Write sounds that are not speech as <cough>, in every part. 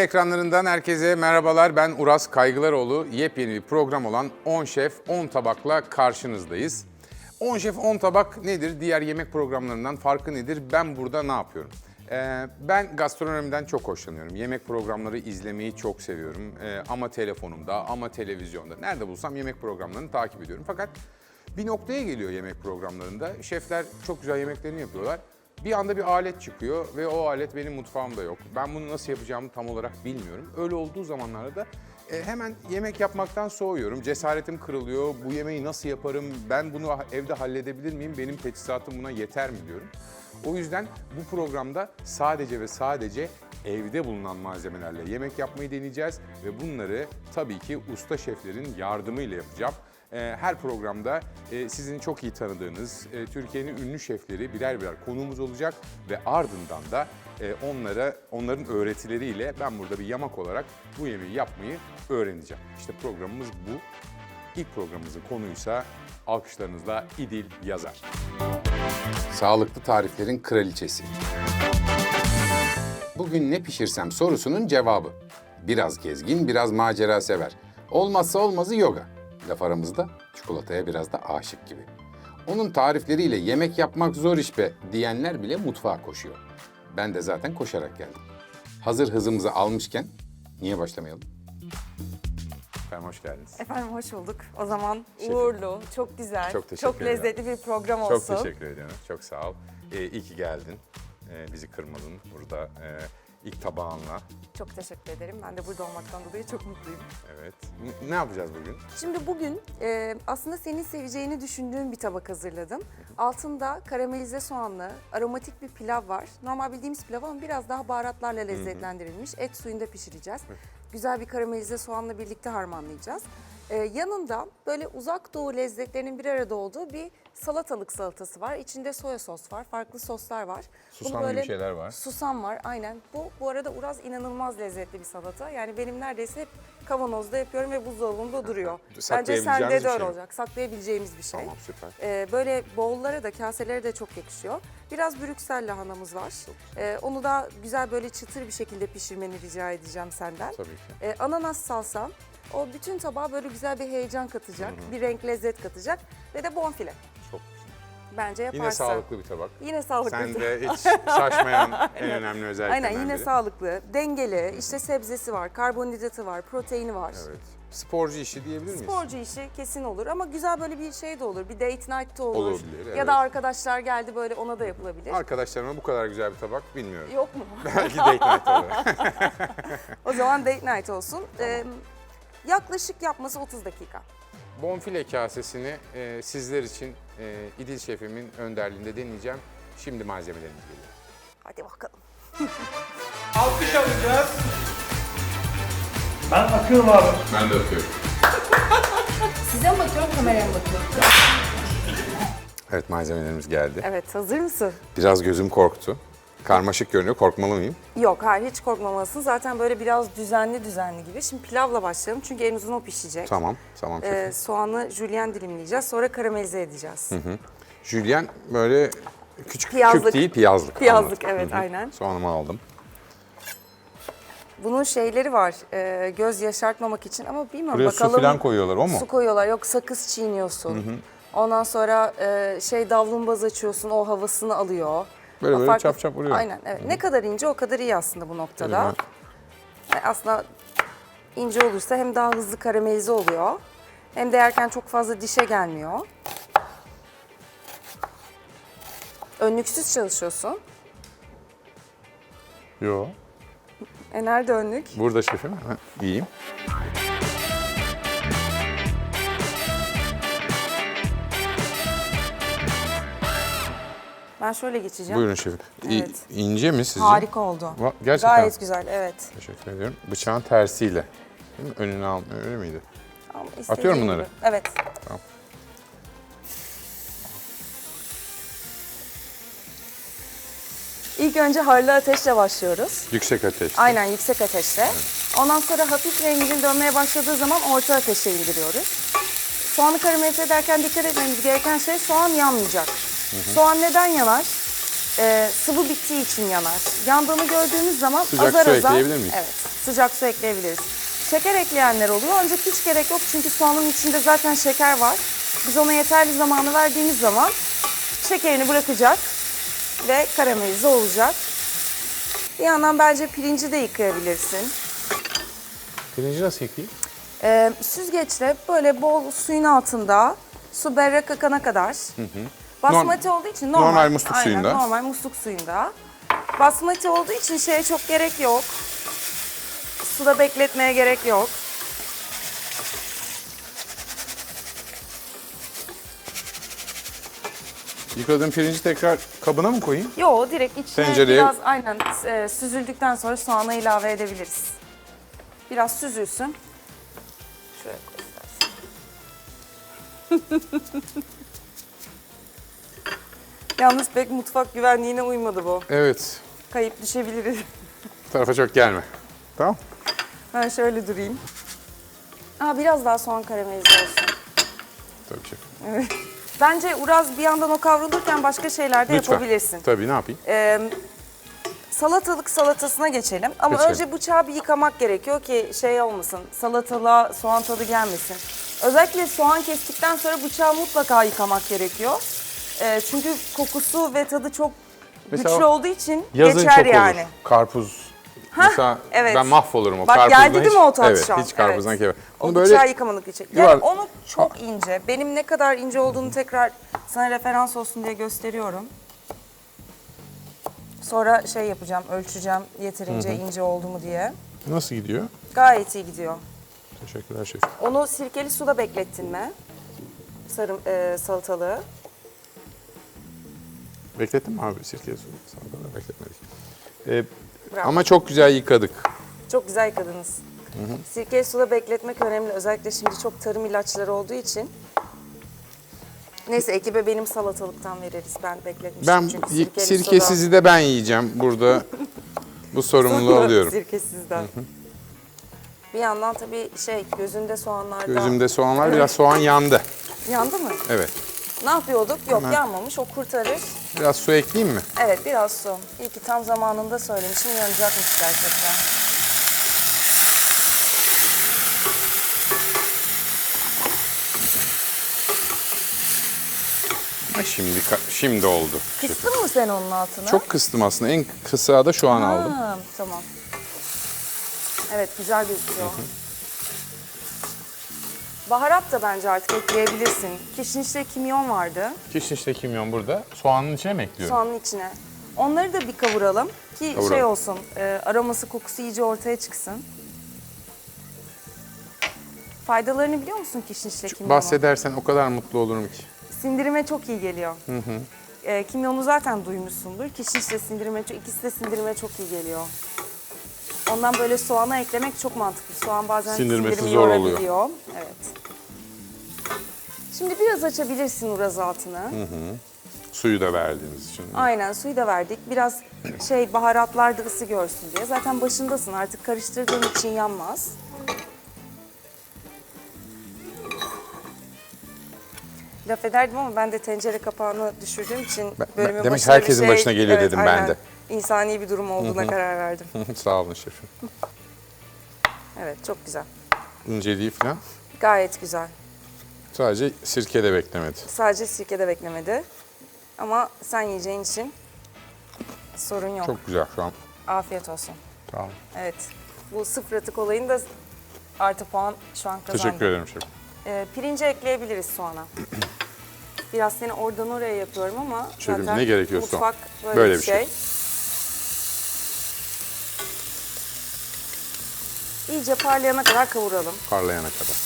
Ekranlarından herkese merhabalar. Ben Uras Kaygılaroğlu. Yepyeni bir program olan 10 Şef 10 Tabak'la karşınızdayız. 10 Şef 10 Tabak nedir? Diğer yemek programlarından farkı nedir? Ben burada ne yapıyorum? Ee, ben gastronomiden çok hoşlanıyorum. Yemek programları izlemeyi çok seviyorum. Ee, ama telefonumda, ama televizyonda. Nerede bulsam yemek programlarını takip ediyorum. Fakat bir noktaya geliyor yemek programlarında. Şefler çok güzel yemeklerini yapıyorlar. Bir anda bir alet çıkıyor ve o alet benim mutfağımda yok. Ben bunu nasıl yapacağımı tam olarak bilmiyorum. Öyle olduğu zamanlarda da e, hemen yemek yapmaktan soğuyorum. Cesaretim kırılıyor. Bu yemeği nasıl yaparım? Ben bunu evde halledebilir miyim? Benim teçhizatım buna yeter mi diyorum. O yüzden bu programda sadece ve sadece evde bulunan malzemelerle yemek yapmayı deneyeceğiz ve bunları tabii ki usta şeflerin yardımıyla yapacağım. Ee, Her programda e, sizin çok iyi tanıdığınız e, Türkiye'nin ünlü şefleri birer birer konuğumuz olacak ve ardından da e, onlara onların öğretileriyle ben burada bir yamak olarak bu yemeği yapmayı öğreneceğim. İşte programımız bu. İlk programımızın konuysa alkışlarınızla İdil Yazar. Sağlıklı tariflerin kraliçesi. Bugün ne pişirsem sorusunun cevabı. Biraz gezgin, biraz macera sever. Olmazsa olmazı yoga. Laf aramızda çikolataya biraz da aşık gibi. Onun tarifleriyle yemek yapmak zor iş be diyenler bile mutfağa koşuyor. Ben de zaten koşarak geldim. Hazır hızımızı almışken niye başlamayalım? Efendim hoş geldiniz. Efendim hoş bulduk. O zaman Şefim. uğurlu, çok güzel, Çok ederim. lezzetli bir program Çok olsun. teşekkür ediyorum. Çok sağ ol. Ee, iyi ki geldin. Ee, bizi kırmadın burada. Ee, ilk tabağınla. Çok teşekkür ederim. Ben de burada olmaktan dolayı çok mutluyum. Evet. Ne yapacağız bugün? Şimdi bugün e, aslında senin seveceğini düşündüğüm bir tabak hazırladım. Altında karamelize soğanlı, aromatik bir pilav var. Normal bildiğimiz pilav ama biraz daha baharatlarla lezzetlendirilmiş. Et suyunda pişireceğiz. Güzel bir karamelize soğanla birlikte harmanlayacağız. E, yanında böyle uzak doğu lezzetlerinin bir arada olduğu bir salatalık salatası var. İçinde soya sos var, farklı soslar var. Bunu Susam gibi şeyler var. Susam var aynen. Bu bu arada Uraz inanılmaz lezzetli bir salata. Yani benim neredeyse hep kavanozda yapıyorum ve buzdolabında duruyor. Bence sende de öyle şey. olacak. Saklayabileceğimiz bir şey. Tamam süper. Ee, böyle bowl'lara da kaselere de çok yakışıyor. Biraz Brüksel lahanamız var. Ee, onu da güzel böyle çıtır bir şekilde pişirmeni rica edeceğim senden. Tabii ki. Ee, ananas salsam o bütün tabağa böyle güzel bir heyecan katacak, bir renk lezzet katacak ve de bonfile. Çok Bence yaparsın. Yine sağlıklı bir tabak. Yine sağlıklı. Sen de hiç şaşmayan <laughs> en önemli özelliklerinden Aynen yine biri. sağlıklı, dengeli, işte sebzesi var, karbonhidratı var, proteini var. Evet. Sporcu işi diyebilir miyiz? Sporcu işi kesin olur ama güzel böyle bir şey de olur. Bir date night de olur. Olabilir, Ya evet. da arkadaşlar geldi böyle ona da yapılabilir. Arkadaşlarıma bu kadar güzel bir tabak bilmiyorum. Yok mu? Belki date night olur. <laughs> o zaman date night olsun. Ee, yaklaşık yapması 30 dakika. Bonfile kasesini e, sizler için e, İdil Şef'imin önderliğinde deneyeceğim. Şimdi malzemelerimiz geliyor. Hadi bakalım. Alkış alacağız. Ben akıyorum abi. Ben de öpüyorum. <laughs> Size mi bakıyorum, kameraya mı bakıyorum? Evet malzemelerimiz geldi. Evet hazır mısın? Biraz gözüm korktu. Karmaşık görünüyor. Korkmalı mıyım? Yok hayır hiç korkmamalısın. Zaten böyle biraz düzenli düzenli gibi. Şimdi pilavla başlayalım çünkü en uzun o pişecek. Tamam. Tamam. Ee, soğanı jülyen dilimleyeceğiz. Sonra karamelize edeceğiz. Jülyen böyle küçük Piyazlık. küp değil piyazlık. Piyazlık, Anladım. evet, aynen. Soğanımı aldım. Bunun şeyleri var. e, göz yaşartmamak için ama bilmiyorum Buraya su bakalım. falan koyuyorlar o mu? Su koyuyorlar. Yok sakız çiğniyorsun. Ondan sonra e, şey davlumbaz açıyorsun. O havasını alıyor. Böyle böyle çap çap vuruyor. Aynen evet. Ne kadar ince o kadar iyi aslında bu noktada. Yani aslında ince olursa hem daha hızlı karamelize oluyor. Hem de yerken çok fazla dişe gelmiyor. Önlüksüz çalışıyorsun. Yo. E nerede önlük? Burada şefim. Ha, İyiyim. Ben şöyle geçeceğim. Buyurun şefim. İ- Evet. İnce mi sizce? Harika oldu. Va- Gerçekten. Gayet güzel evet. Teşekkür ediyorum. Bıçağın tersiyle. Değil mi? Önüne al. Öyle miydi? Ama Atıyorum bunları. gibi. Evet. Tamam. İlk önce harlı ateşle başlıyoruz. Yüksek ateş. Aynen yüksek ateşte. Ondan sonra hafif renginin dönmeye başladığı zaman orta ateşe indiriyoruz. Soğanı karamelize ederken dikkat etmemiz gereken şey soğan yanmayacak. Soğan neden yanar? e, sıvı bittiği için yanar. Yandığını gördüğümüz zaman Sıcak azar su azar ekleyebilir miyiz? Evet, sıcak su ekleyebiliriz. Şeker ekleyenler oluyor ancak hiç gerek yok çünkü soğanın içinde zaten şeker var. Biz ona yeterli zamanı verdiğimiz zaman şekerini bırakacak ve karamelize olacak. Bir yandan bence pirinci de yıkayabilirsin. Pirinci nasıl yıkayayım? Ee, süzgeçle böyle bol suyun altında su berrak akana kadar. Basmati olduğu için normal. normal musluk Aynen, suyunda. Normal musluk suyunda. Basmati olduğu için şeye çok gerek yok. Suda bekletmeye gerek yok. Yıkadığım pirinci tekrar kabına mı koyayım? Yo direkt içine Tencereye- biraz aynen e, süzüldükten sonra soğanı ilave edebiliriz. Biraz süzülsün. Şöyle koy istersen. <laughs> Yalnız pek mutfak güvenliğine uymadı bu. Evet. Kayıp düşebiliriz. Bu tarafa çok gelme. Tamam. Ben şöyle durayım. Aa, biraz daha soğan karamelize olsun. Tabii ki. Bence Uraz bir yandan o kavrulurken başka şeyler de Lütfen. yapabilirsin. Tabii ne yapayım? Ee, salatalık salatasına geçelim. Ama Geçelim. önce bıçağı bir yıkamak gerekiyor ki şey olmasın. Salatalığa soğan tadı gelmesin. Özellikle soğan kestikten sonra bıçağı mutlaka yıkamak gerekiyor. Ee, çünkü kokusu ve tadı çok Mesela güçlü olduğu için Yazın geçer çok yani. olur. Karpuz. Mesela evet. ben mahvolurum o Bak karpuzdan. geldi değil hiç- mi o tat evet, şu an? hiç karpuzdan Evet. kebap. O Onu böyle yıkamadık için. Yuvar- Yani onu çok ince. Benim ne kadar ince olduğunu tekrar sana referans olsun diye gösteriyorum. Sonra şey yapacağım, ölçeceğim yeterince ince oldu mu diye. nasıl gidiyor? Gayet iyi gidiyor. Teşekkürler şefim. Onu sirkeli suda beklettin mi? Sarım, e, salatalığı. Beklettin mi abi sirkeyi suyu? Sana da bekletmedik. Ee, Bravo. ama çok güzel yıkadık. Çok güzel yıkadınız. Sirkeli suda bekletmek önemli. Özellikle şimdi çok tarım ilaçları olduğu için. Neyse ekibe benim salatalıktan veririz. Ben bekletmiştim Ben çünkü sirkeli sirkesizi de ben yiyeceğim burada. <laughs> Bu sorumluluğu alıyorum. Sirkesizden. Bir yandan tabii şey gözünde soğanlardan. Gözümde soğan var. Biraz soğan yandı. Yandı mı? Evet. Ne yapıyorduk? Yok yanmamış. O kurtarır. Biraz su ekleyeyim mi? Evet biraz su. İyi ki tam zamanında söylemişim. Yanacakmış gerçekten. Ha, şimdi şimdi oldu. Kıstın mı sen onun altını? Çok kıstım aslında. En kısa da şu an aldım. Ha, tamam. Evet güzel gözüküyor. Baharat da bence artık ekleyebilirsin. Kişnişle kimyon vardı Kişnişte kimyon burada. Soğanın içine mi ekliyorum? soğanın içine. Onları da bir kavuralım ki Kavuralım. şey olsun, e, aroması kokusu iyice ortaya çıksın. Faydalarını biliyor musun kişnişle kimyonun? Bahsedersen o kadar mutlu olurum ki. Sindirime çok iyi geliyor. E, kimyonu zaten duymuşsundur. Kişnişle sindirime, çok- ikisi de sindirime çok iyi geliyor. Ondan böyle soğana eklemek çok mantıklı. Soğan bazen Sindirmesi zor oluyor. Evet. Şimdi biraz açabilirsin uraz altını. Suyu da verdiğiniz için. Aynen suyu da verdik. Biraz şey baharatlar da ısı görsün diye. Zaten başındasın artık karıştırdığın için yanmaz. Laf ederdim ama ben de tencere kapağını düşürdüğüm için Ben- bölümün demek başına bir herkesin şey- başına geliyor dedim ben aynen. de. İnsani bir durum olduğuna karar verdim. <laughs> Sağ olun şefim. Evet çok güzel. İnceliği falan. Gayet güzel. Sadece sirkede beklemedi. Sadece sirkede beklemedi. Ama sen yiyeceğin için sorun yok. Çok güzel şu an. Afiyet olsun. Sağ olun. Evet. Bu sıfır atık olayını da artı puan şu an kazandı. Teşekkür ederim şefim. Ee, pirinci ekleyebiliriz soğana. Biraz seni oradan oraya yapıyorum ama Şefim, zaten ne gerekiyorsa mutfak böyle, böyle bir bir şey. İyice parlayana kadar kavuralım. Parlayana kadar.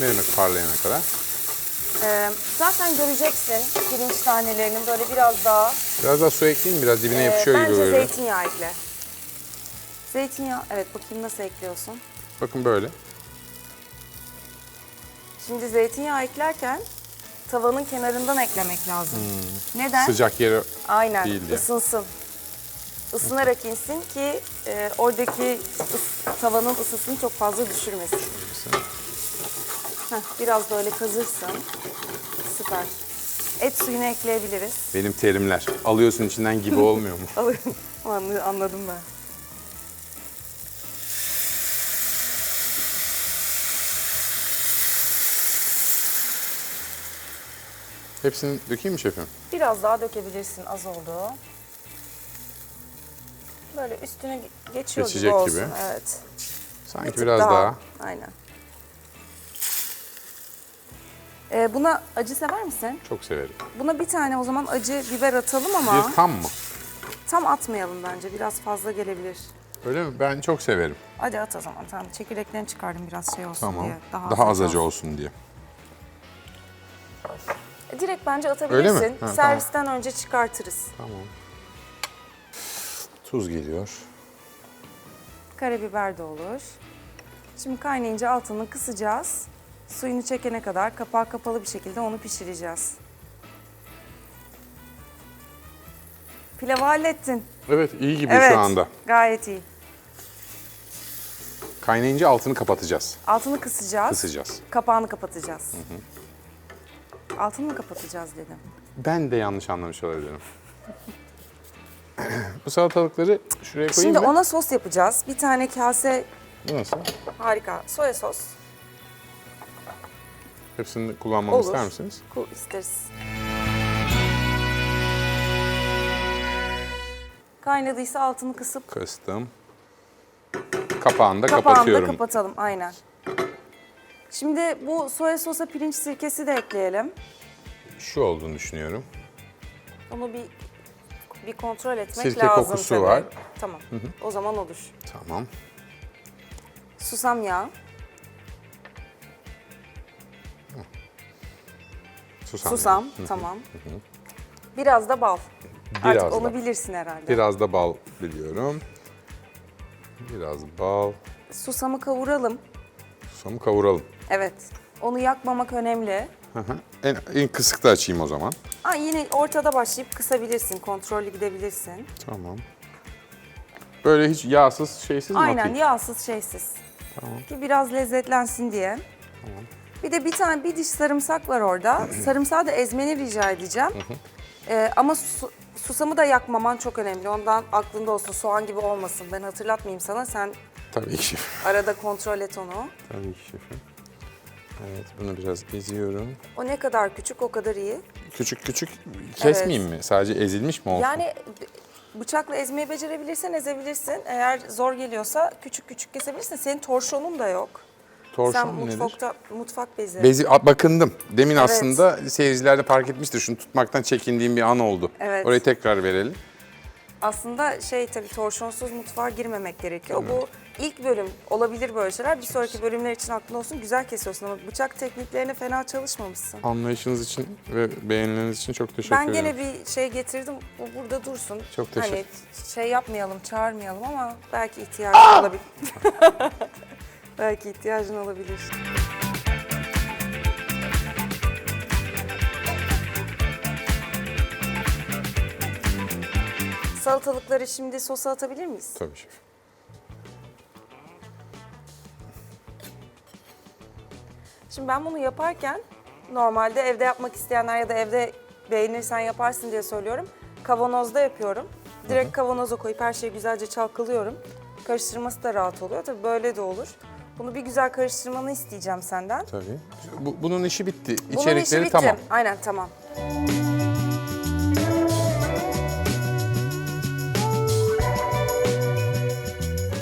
Ne demek parlayana kadar? Ee, zaten göreceksin pirinç tanelerinin böyle biraz daha Biraz daha su ekleyeyim? Biraz dibine Ee, yapışıyor bence gibi böyle. zeytinyağı ekle. Zeytinyağı, evet bakayım nasıl ekliyorsun. Bakın böyle. Şimdi zeytinyağı eklerken tavanın kenarından eklemek lazım. Neden? Hmm. Sıcak yeri Aynen, değil diye. ısınsın. Isınarak insin ki e, oradaki ıs- tavanın ısısını çok fazla düşürmesin. Heh, biraz böyle kazırsın. Süper. Et suyunu ekleyebiliriz. Benim terimler. Alıyorsun içinden gibi olmuyor mu? <laughs> Alıyorum. Anlı- Anladım ben. Hepsini dökeyim mi şefim? Biraz daha dökebilirsin az oldu. Böyle üstüne ge- geçiyor Geçecek gibi olsun. gibi. Evet. Sanki Bir biraz daha. Aynen. Ee, buna acı sever misin? Çok severim. Buna bir tane o zaman acı biber atalım ama Bir tam mı? tam atmayalım bence. Biraz fazla gelebilir. Öyle mi? Ben çok severim. Hadi at o zaman. Tamam. Çekirdeklerini çıkardım biraz şey olsun Tamam. diye. Daha, az acı olsun diye. E, Direkt bence atabilirsin. Öyle mi? Ha, Servisten önce çıkartırız. Tamam. Tuz geliyor. Karabiber de olur. Şimdi kaynayınca altını kısacağız. Suyunu çekene kadar kapağı kapalı bir şekilde onu pişireceğiz. Pilavı hallettin. Evet iyi gibi evet. şu anda. Gayet iyi. Kaynayınca altını kapatacağız. Altını kısacağız. Kısacağız. Kapağını kapatacağız. Altını mı kapatacağız dedim. Ben de yanlış anlamış olabilirim. <laughs> <clears throat> Bu salatalıkları şuraya koyayım Şimdi mı? ona sos yapacağız. Bir tane kase Nasıl? harika soya sos. Hepsini kullanmamı Olur. ister misiniz? Ku isteriz. Kaynadıysa altını kısıp Kıstım. Kapağını da kapağını kapatıyorum. da kapatalım. Aynen. Şimdi bu soya sosa pirinç sirkesi de ekleyelim. Şu olduğunu düşünüyorum. Onu bir bir kontrol etmek Sirke lazım kokusu tabii. var. Tamam. O zaman olur. Tamam. Susam yağı, Susam. susam, tamam. Biraz da bal. Biraz Artık onu da. bilirsin herhalde. Biraz da bal biliyorum. Biraz bal. Susamı kavuralım. Susamı kavuralım. Evet. Onu yakmamak önemli. Hı hı. En, en kısıkta açayım o zaman. Aa, yine ortada başlayıp kısabilirsin, kontrollü gidebilirsin. Tamam. Böyle hiç yağsız, şeysiz mi Aynen atayım? yağsız şeysiz. Ki biraz lezzetlensin diye. Bir de bir tane bir diş sarımsak var orada. <clears throat> Sarımsağı da ezmeni rica edeceğim. Ee, ama su- susamı da yakmaman çok önemli. Ondan aklında olsun soğan gibi olmasın. Ben hatırlatmayayım sana. Sen Tabii ki şefim. arada kontrol et onu. Tabii ki şefim. Evet, bunu biraz eziyorum. O ne kadar küçük o kadar iyi. Küçük küçük kesmeyeyim mi? Sadece ezilmiş mi olsun? Yani bıçakla ezmeyi becerebilirsen ezebilirsin. Eğer zor geliyorsa küçük küçük kesebilirsin. Senin torşonun da yok. Torşon Sen mutfakta mutfak bezi. Bezi a, bakındım. Demin aslında seyirciler de fark etmiştir. Şunu tutmaktan çekindiğim bir an oldu. Evet. Orayı tekrar verelim. Aslında şey tabii torşonsuz mutfağa girmemek gerekiyor. Bu ilk bölüm olabilir böyle şeyler. Bir sonraki bölümler için aklında olsun. Güzel kesiyorsun ama bıçak tekniklerine fena çalışmamışsın. Anlayışınız için ve beğenileriniz için çok teşekkür Ben ederim. gene bir şey getirdim. Bu burada dursun. Çok teşekkür- Hani şey yapmayalım, çağırmayalım ama belki ihtiyacın olabilir. <laughs> belki ihtiyacın olabilir. Salatalıkları şimdi sosa atabilir miyiz? Tabii şef. Şimdi ben bunu yaparken normalde evde yapmak isteyenler ya da evde beğenirsen yaparsın diye söylüyorum. Kavanozda yapıyorum. Direkt kavanoza koyup her şeyi güzelce çalkalıyorum. Karıştırması da rahat oluyor. Tabii böyle de olur. Bunu bir güzel karıştırmanı isteyeceğim senden. Tabii. Bu, bunun işi bitti. Bunun İçerikleri işi bitti. tamam. Aynen tamam.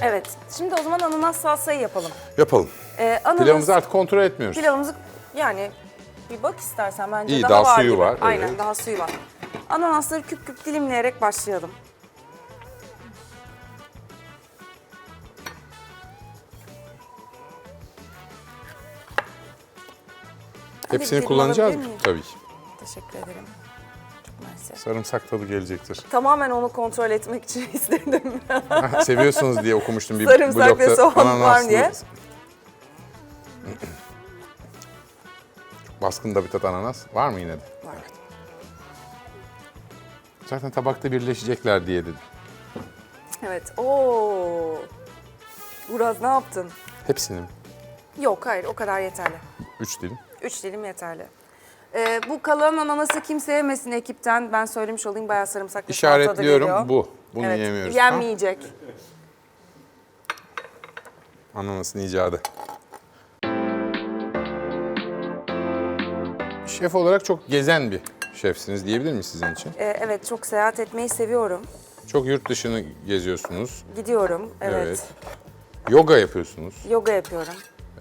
Evet. Şimdi o zaman ananas salsayı yapalım. Yapalım. Ee, ananas, Pilavımızı artık kontrol etmiyoruz. Pilavımızı yani bir bak istersen bence İyi, daha, daha var suyu gibi. var, Aynen evet. daha suyu var. Ananasları küp küp dilimleyerek başlayalım. Hepsini kullanacağız mı? Tabii ki. Teşekkür ederim. Mersi. Sarımsak tadı gelecektir. Tamamen onu kontrol etmek için <laughs> istedim. Seviyorsunuz diye okumuştum bir Sarımsak blogda. ve soğan var Ananaslı- diye. Çok <clears throat> baskın da bir tat ananas. Var mı yine de? Var. Evet. Zaten tabakta birleşecekler diye dedim. evet. Oo. Uraz ne yaptın? Hepsini mi? Yok hayır o kadar yeterli. Üç dilim. Üç dilim yeterli. Ee, bu kalan ananası kimse yemesin ekipten. Ben söylemiş olayım bayağı sarımsaklı salata da İşaretliyorum bu. Bunu evet, yemiyoruz. tamam? Yenmeyecek. Ananasın icadı. Şef olarak çok gezen bir şefsiniz diyebilir miyiz sizin için? Ee, evet çok seyahat etmeyi seviyorum. Çok yurt dışını geziyorsunuz. Gidiyorum. Evet. Yoga yapıyorsunuz. Yoga yapıyorum.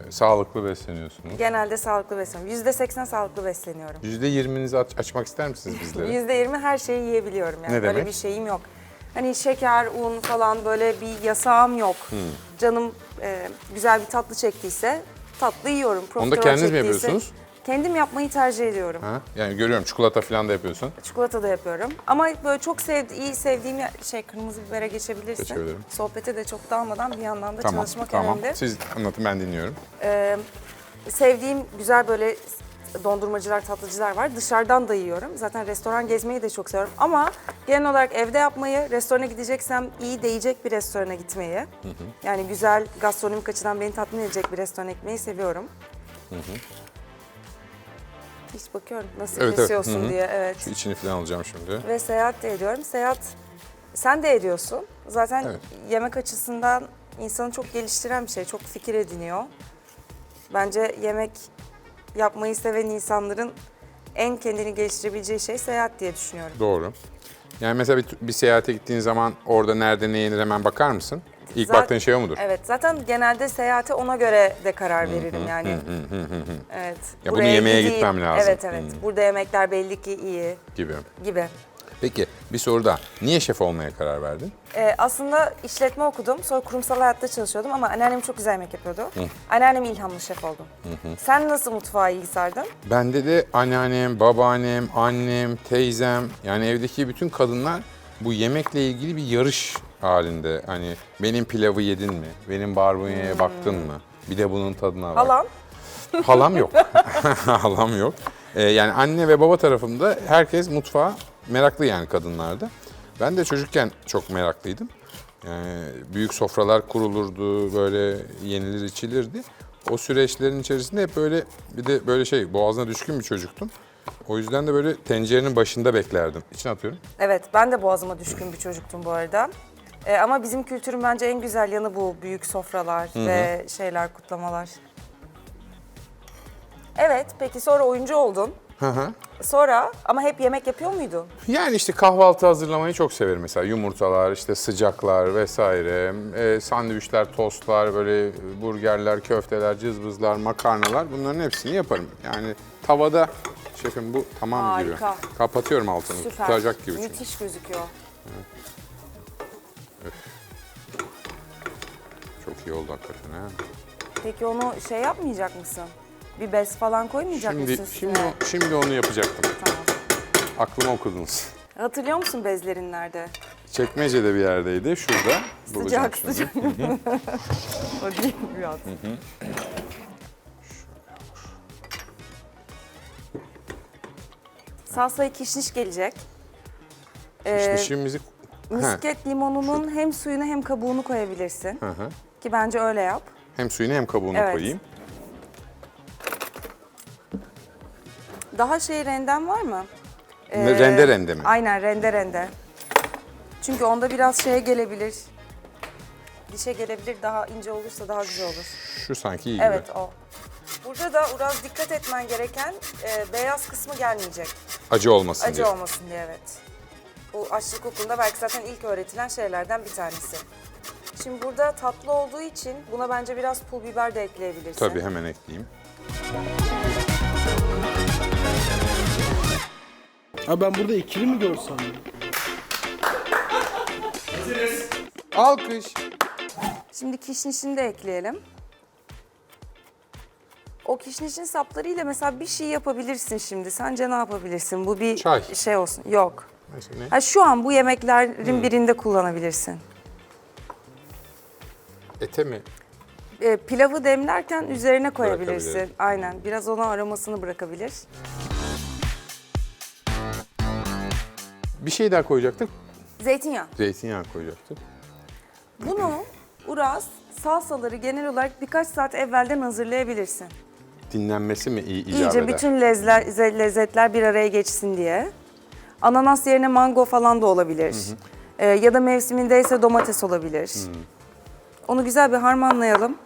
E, Sağlıklı besleniyorsunuz. Genelde sağlıklı besleniyorum. Yüzde seksen sağlıklı besleniyorum. %20'nizi aç- açmak ister misiniz bizlere? <laughs> Yüzde yirmi her şeyi yiyebiliyorum yani. Ne Böyle demek? bir şeyim yok. Hani şeker, un falan böyle bir yasağım yok. Canım e, güzel bir tatlı çektiyse tatlı yiyorum. Onu da Profiterol kendiniz mi çektiyse- yapıyorsunuz? Kendim yapmayı tercih ediyorum. Ha? Yani görüyorum çikolata falan da yapıyorsun. Çikolata da yapıyorum. Ama böyle çok sevdi, iyi sevdiğim şey kırmızı bibere geçebilirsin. Geçebilirim. Sohbete de çok dalmadan bir yandan da Tamam, çalışmak tamam. önemli. Siz anlatın ben dinliyorum. Ee, sevdiğim güzel böyle dondurmacılar, tatlıcılar var. Dışarıdan da yiyorum. Zaten restoran gezmeyi de çok seviyorum. Ama genel olarak evde yapmayı, restorana gideceksem iyi değecek bir restorana gitmeyi. Yani güzel gastronomik açıdan beni tatmin edecek bir restorana gitmeyi seviyorum. Hiç bakıyorum nasıl Evet, evet. kesiyorsun Hı hı. diye. Evet. Şu içini falan alacağım şimdi. Ve seyahat de ediyorum. Seyahat sen de ediyorsun. Zaten Evet. yemek açısından insanı çok geliştiren bir şey. Çok fikir ediniyor. Bence yemek yapmayı seven insanların en kendini geliştirebileceği şey seyahat diye düşünüyorum. Doğru. Yani mesela bir, bir seyahate gittiğin zaman orada nerede ne yenir hemen bakar mısın? İlk Zaten- baktığın şey o mudur? Evet zaten genelde seyahate ona göre de karar veririm yani. Evet. Ya bunu yemeye gideyim. gitmem lazım. Evet evet. Burada yemekler belli ki iyi Gibi. gibi. Peki bir soru daha. Niye şef olmaya karar verdin? Ee, aslında işletme okudum. Sonra kurumsal hayatta çalışıyordum ama anneannem çok güzel yemek yapıyordu. Anneannem ilhamlı şef oldum. Sen nasıl mutfağa ilgi sardın? Bende de anneannem, babaannem, annem, teyzem yani evdeki bütün kadınlar bu yemekle ilgili bir yarış halinde. Hani benim pilavı yedin mi? Benim barbunyaya baktın mı? Bir de bunun tadına bak. Halam? Halam yok. <laughs> <laughs> Halam yok. Ee, yani anne ve baba tarafımda herkes mutfağa meraklı yani kadınlardı. Ben de çocukken çok meraklıydım. Yani büyük sofralar kurulurdu, böyle yenilir içilirdi. O süreçlerin içerisinde hep böyle bir de böyle şey boğazına düşkün bir çocuktum. O yüzden de böyle tencerenin başında beklerdim. İçine atıyorum. Evet, ben de boğazıma düşkün bir çocuktum bu arada. Ee, ama bizim kültürün bence en güzel yanı bu büyük sofralar ve şeyler, kutlamalar. Evet, peki sonra oyuncu oldun. Hı hı. Sonra ama hep yemek yapıyor muydun? Yani işte kahvaltı hazırlamayı çok severim mesela. Yumurtalar, işte sıcaklar vesaire, e, sandviçler, tostlar, böyle burgerler, köfteler, cızbızlar, makarnalar bunların hepsini yaparım. Yani tavada şefim bu tamam Harika. gibi. Kapatıyorum altını Süper. tutacak gibi çünkü. Müthiş gözüküyor. Çok iyi oldu hakikaten ha. Peki onu şey yapmayacak mısın? Bir bez falan koymayacak Şimdi, mısın şimdi, üstüne? şimdi onu yapacaktım. Tamam. Aklıma okudunuz. Hatırlıyor musun bezlerin nerede? Çekmece'de bir yerdeydi. Şurada. Bulacağım Sıcak şimdi. sıcak. <laughs> o değil biraz. Salsaya kişniş gelecek. Ee, Kişnişimizi... Misket limonunun hem suyunu hem kabuğunu koyabilirsin. hı hı. Ki bence öyle yap. Hem suyunu hem kabuğunu Evet. koyayım. Daha şey renden var mı? Ne, Ee, rende rende mi? Aynen rende rende. Çünkü onda biraz şeye gelebilir. Dişe gelebilir daha ince olursa daha güzel olur. Şu sanki iyi gibi. Evet o. Burada da biraz dikkat etmen gereken e, beyaz kısmı gelmeyecek. Acı olmasın Acı diye. olmasın diye evet. Bu aşçılık okulunda belki zaten ilk öğretilen şeylerden bir tanesi. Şimdi burada tatlı olduğu için buna bence biraz pul biber de ekleyebilirsin. Tabii hemen ekleyeyim. Ha ben burada ikili mi görsem? Alkış. Şimdi kişnişini de ekleyelim. O kişnişin saplarıyla mesela bir şey yapabilirsin şimdi. Sence ne yapabilirsin? Bu bir Çay. şey olsun. Yok. Ne? Ha, şu an bu yemeklerin Hmm. birinde kullanabilirsin. Ete mi? E, pilavı demlerken üzerine koyabilirsin. Bırakabilirim. Aynen. Biraz ona aromasını bırakabilir. Bir şey daha koyacaktık. Zeytinyağı. Zeytinyağı koyacaktık. Bunu <clears throat> Uraz salsaları genel olarak birkaç saat evvelden hazırlayabilirsin. dinlenmesi mi iyi icap İyice eder? bütün lezler, ze- lezzetler bir araya geçsin diye. Ananas yerine mango falan da olabilir. Ee, ya da mevsimindeyse domates olabilir. Onu güzel bir harmanlayalım.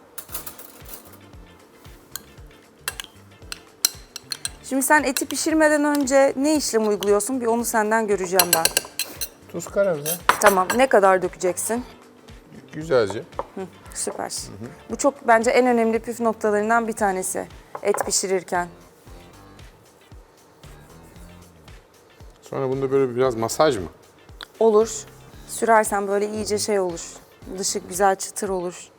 Şimdi sen eti pişirmeden önce ne işlem uyguluyorsun? Bir onu senden göreceğim ben. Tuz, karabiber. Tamam. Ne kadar dökeceksin? Güzelce. Süper. Bu çok bence en önemli püf noktalarından bir tanesi et pişirirken. Sonra bunda böyle biraz masaj mı? Olur. Sürersen böyle iyice şey olur. Dışı güzel çıtır olur.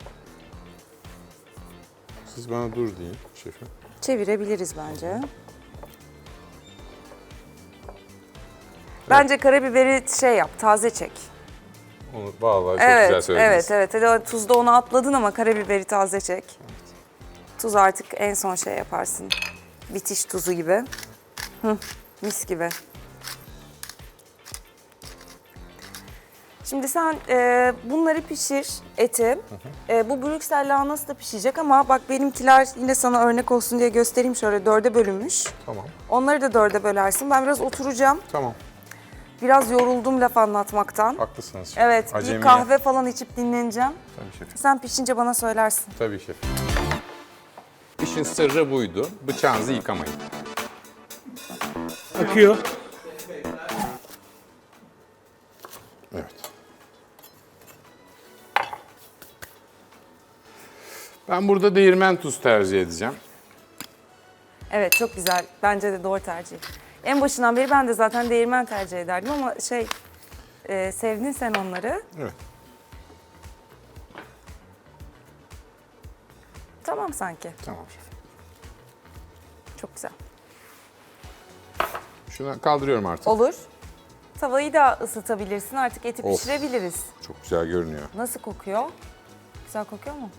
Siz bana dur deyin şefim. Çevirebiliriz bence. Bence karabiberi şey yap, taze çek. Onu vallahi çok güzel evet, söylediniz. evet, evet. Hadi tuzda onu atladın ama karabiberi taze çek. Tuz artık en son şey yaparsın. Bitiş tuzu gibi. Hı, mis gibi. Şimdi sen e, bunları pişir, eti. E, bu Brüksel lahanası da pişecek ama bak benimkiler yine sana örnek olsun diye göstereyim şöyle dörde bölünmüş. Tamam. Onları da dörde bölersin. Ben biraz oturacağım. Tamam. Biraz yoruldum laf anlatmaktan. Haklısınız. şef. Evet, bir kahve falan içip dinleneceğim. Tabii şefim. Sen pişince bana söylersin. Tabii şef. İşin sırrı buydu. Bıçağınızı yıkamayın. Akıyor. Evet. Ben burada değirmen tuz tercih edeceğim. Evet, çok güzel. Bence de doğru tercih. En başından beri ben de zaten değirmen tercih ederdim ama şey, e, sevdin sen onları. Evet. Tamam sanki. Tamam. Çok güzel. Şunu kaldırıyorum artık. Olur. Tavayı da ısıtabilirsin. Artık eti Of. pişirebiliriz. Çok güzel görünüyor. Nasıl kokuyor? Güzel kokuyor mu?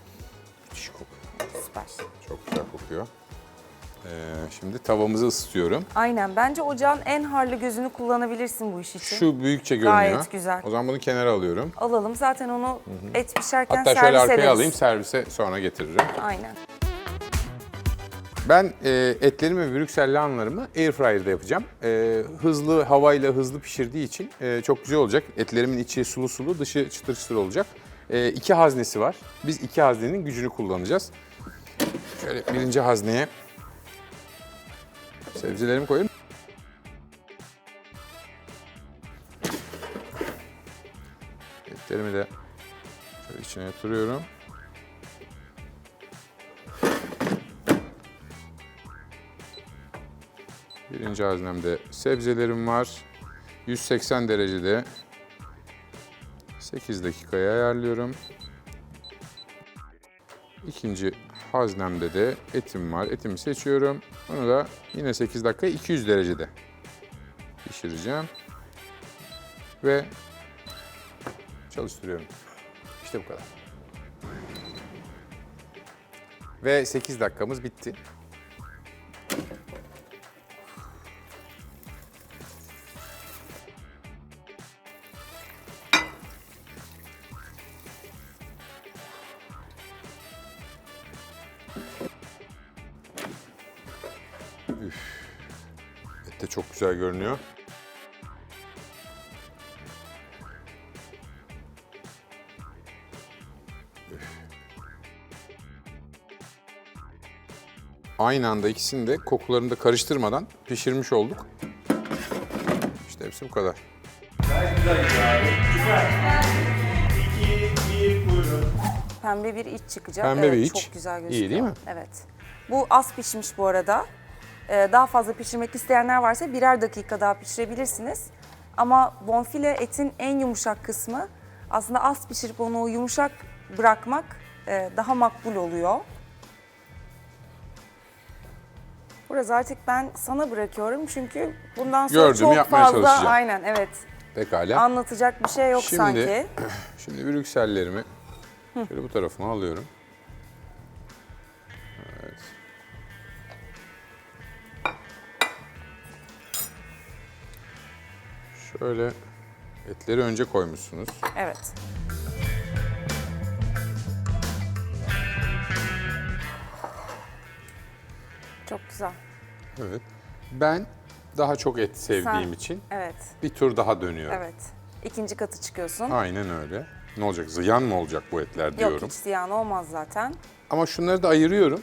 Müthiş kokuyor. Süper. Çok güzel kokuyor. Ee, şimdi tavamızı ısıtıyorum. Aynen. Bence ocağın en harlı gözünü kullanabilirsin bu iş için. Şu büyükçe görünüyor. Gayet güzel. O zaman bunu kenara alıyorum. Alalım. Zaten onu et pişerken Hatta servis şöyle arkaya alayım servise sonra getiririm. Aynen. Ben e, etlerimi ve Brüksel lahanlarımı airfryer'da yapacağım. E, hızlı havayla hızlı pişirdiği için e, çok güzel olacak. Etlerimin içi sulu sulu, dışı çıtır çıtır olacak. E, iki haznesi var. Biz iki haznenin gücünü kullanacağız. Şöyle birinci hazneye sebzelerimi koyayım. Etlerimi de şöyle içine yatırıyorum. Birinci haznemde sebzelerim var. 180 derecede 8 dakikaya ayarlıyorum. İkinci haznemde de etim var. Etimi seçiyorum. Onu da yine 8 dakika 200 derecede pişireceğim. Ve çalıştırıyorum. İşte bu kadar. Ve 8 dakikamız bitti. Et de çok güzel görünüyor. Üf. Aynı anda ikisini de kokularını da karıştırmadan pişirmiş olduk. İşte hepsi bu kadar. Pembe bir iç çıkacak. Pembe evet, bir iç. Çok güzel İyi gözüküyor. değil mi? Evet. Bu az pişmiş bu arada. Ee, daha fazla pişirmek isteyenler varsa birer dakika daha pişirebilirsiniz. Ama bonfile etin en yumuşak kısmı. Aslında az pişirip onu yumuşak bırakmak e, daha makbul oluyor. Burası artık ben sana bırakıyorum çünkü bundan sonra Gördüğümü çok yapmaya fazla çalışacağım. aynen evet Pekala. anlatacak bir şey yok Şimdi, sanki. <clears throat> şimdi brüksellerimi şöyle bu tarafıma alıyorum. Şöyle etleri önce koymuşsunuz. Evet. Çok güzel. Evet. Ben daha çok et sevdiğim Sen- için Evet, bir tur daha dönüyorum. evet. İkinci katı çıkıyorsun. Aynen öyle. Ne olacak? Ziyan mı olacak bu etler diyorum. Yok hiç ziyan olmaz zaten. Ama şunları da ayırıyorum.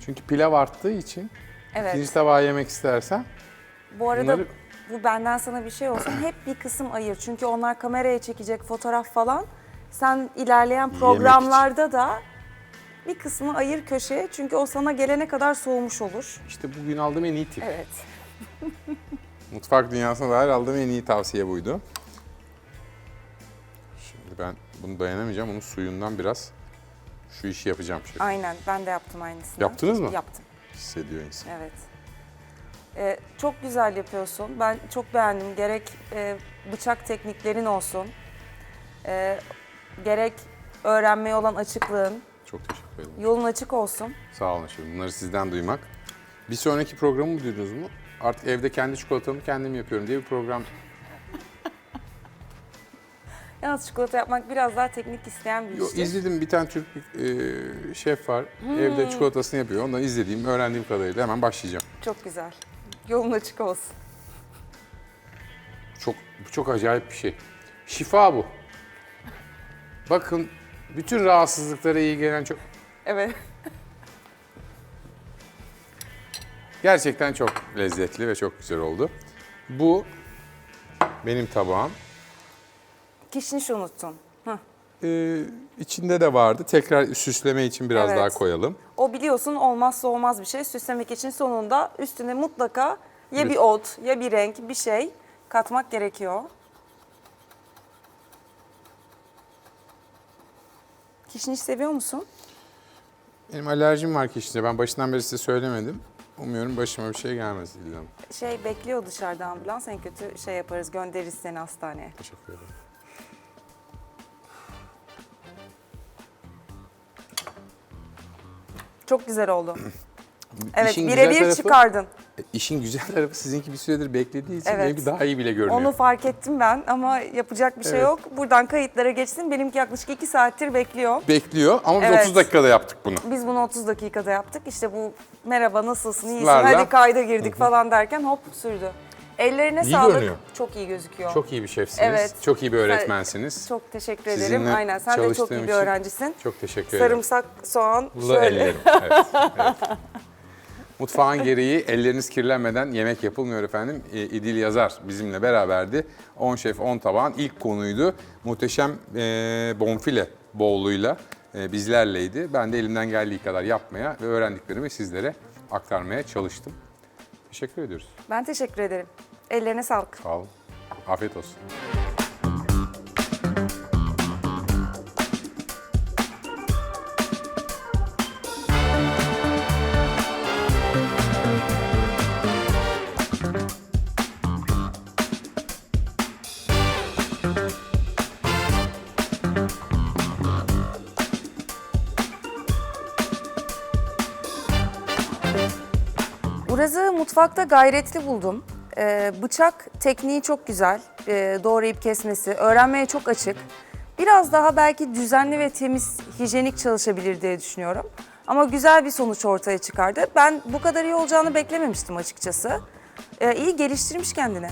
Çünkü pilav arttığı için Evet. ikinci tabağı yemek istersem Bu arada Bunları- bu benden sana bir şey olsun. Hep bir kısım ayır. Çünkü onlar kameraya çekecek fotoğraf falan. Sen ilerleyen programlarda da bir kısmı ayır köşeye. Çünkü o sana gelene kadar soğumuş olur. işte bugün aldığım en iyi tip. Evet. <laughs> Mutfak dünyasına dair aldığım en iyi tavsiye buydu. Şimdi ben bunu dayanamayacağım. Onun suyundan biraz şu işi yapacağım. Şef. Aynen. Ben de yaptım aynısını. Yaptınız mı? Yaptım. Hissediyor insan. Evet. Ee, çok güzel yapıyorsun. Ben çok beğendim. Gerek e, bıçak tekniklerin olsun, e, gerek öğrenmeye olan açıklığın, Çok teşekkür ederim. yolun açık olsun. Sağ olun şefim. Bunları sizden duymak. Bir sonraki programı duydunuz mu? Artık evde kendi çikolatamı kendim yapıyorum diye bir program. <laughs> Yalnız çikolata yapmak biraz daha teknik isteyen bir Yo, iştir. izledim bir tane Türk e, şef var. Hmm. Evde çikolatasını yapıyor. Ondan izlediğim, öğrendiğim kadarıyla hemen başlayacağım. Çok güzel. Yolun açık olsun. Çok bu çok acayip bir şey. Şifa bu. Bakın bütün rahatsızlıklara iyi gelen çok Evet. gerçekten çok lezzetli ve çok güzel oldu. Bu benim tabağım. Kişniş unuttun. Ee, içinde de vardı. Tekrar süsleme için biraz Evet. daha koyalım. O biliyorsun olmazsa olmaz bir şey. Süslemek için sonunda üstüne mutlaka ya bir ot ya bir renk bir şey katmak gerekiyor. Kişniş seviyor musun? Benim alerjim var kişniğe. Ben başından beri size söylemedim. Umuyorum başıma bir şey gelmez Hanım. Şey bekliyor dışarıda ambulans. En kötü şey yaparız göndeririz seni hastaneye. Teşekkür ederim. Çok güzel oldu. <clears throat> Evet İşin güzel birebir tarafı- çıkardın. E, İşin güzel tarafı sizinki bir süredir beklediği için Evet. benimki daha iyi bile görünüyor. Onu fark ettim ben ama yapacak bir şey Evet. yok. Buradan kayıtlara geçsin. Benimki yaklaşık iki saattir bekliyor. Bekliyor ama biz Evet. 30 dakikada yaptık bunu. Biz bunu 30 dakikada yaptık. İşte bu merhaba nasılsın, iyisin, Larla. hadi kayda girdik falan derken hop sürdü. Ellerine İyi sağlık. görünüyor. Çok iyi gözüküyor. Çok iyi bir şefsiniz. Evet. Çok iyi bir öğretmensiniz. Çok teşekkür ederim. Sizinle Aynen sen de çok çalıştığım iyi bir için öğrencisin. Çok teşekkür ederim. Sarımsak, soğan, Lı şöyle. ellerim. Evet, <laughs> evet. Mutfağın gereği elleriniz kirlenmeden yemek yapılmıyor efendim. E, İdil Yazar bizimle beraberdi. 10 şef 10 tabağın ilk konuydu. Muhteşem e, bonfile bowluyla e, bizlerleydi. Ben de elimden geldiği kadar yapmaya ve öğrendiklerimi sizlere aktarmaya çalıştım. Teşekkür ediyoruz. Ben teşekkür ederim. Ellerine sağlık. Sağ olun. Afiyet olsun. Mutfakta gayretli buldum. Ee, bıçak tekniği çok güzel. Ee, doğrayıp kesmesi. Öğrenmeye çok açık. Biraz daha belki düzenli ve temiz, hijyenik çalışabilir diye düşünüyorum. Ama güzel bir sonuç ortaya çıkardı. Ben bu kadar iyi olacağını beklememiştim açıkçası. Ee, iyi geliştirmiş kendini.